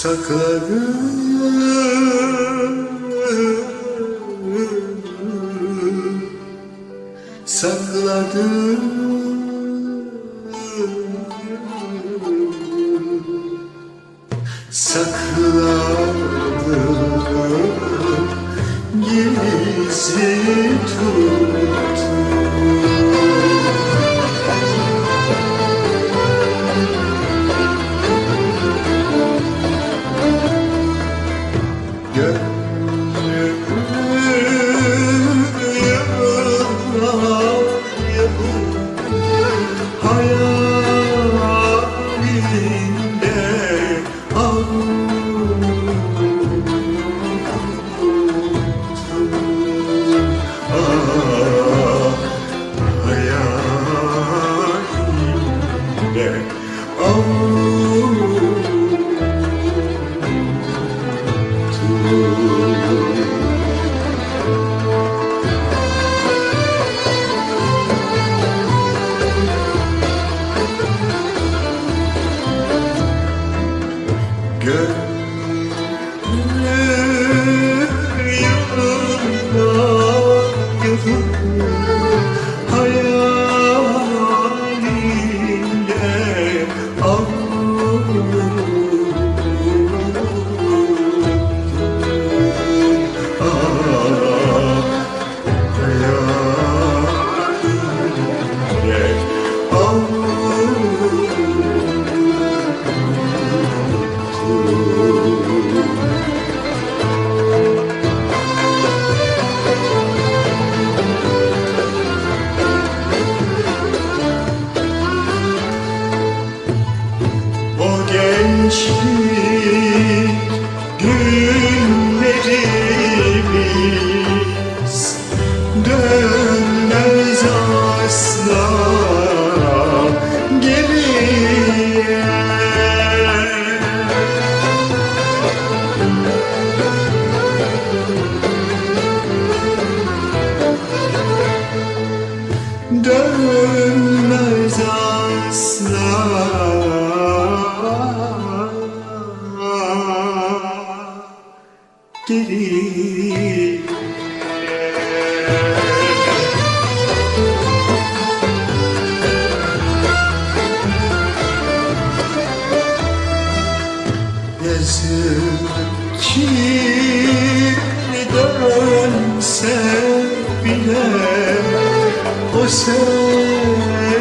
sakladım Sakladım. Sakladım O gençlik günlerimiz dönmez asla geriye. Dönmez asla geri Yazık bile o sevdayı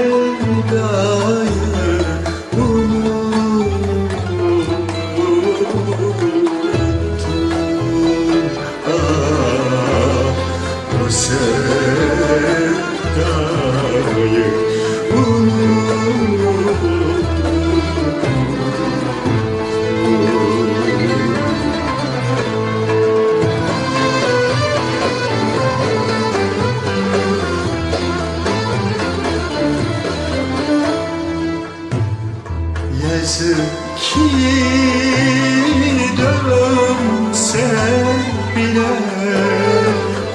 Yazık ki dönse bile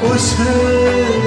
o sevdayı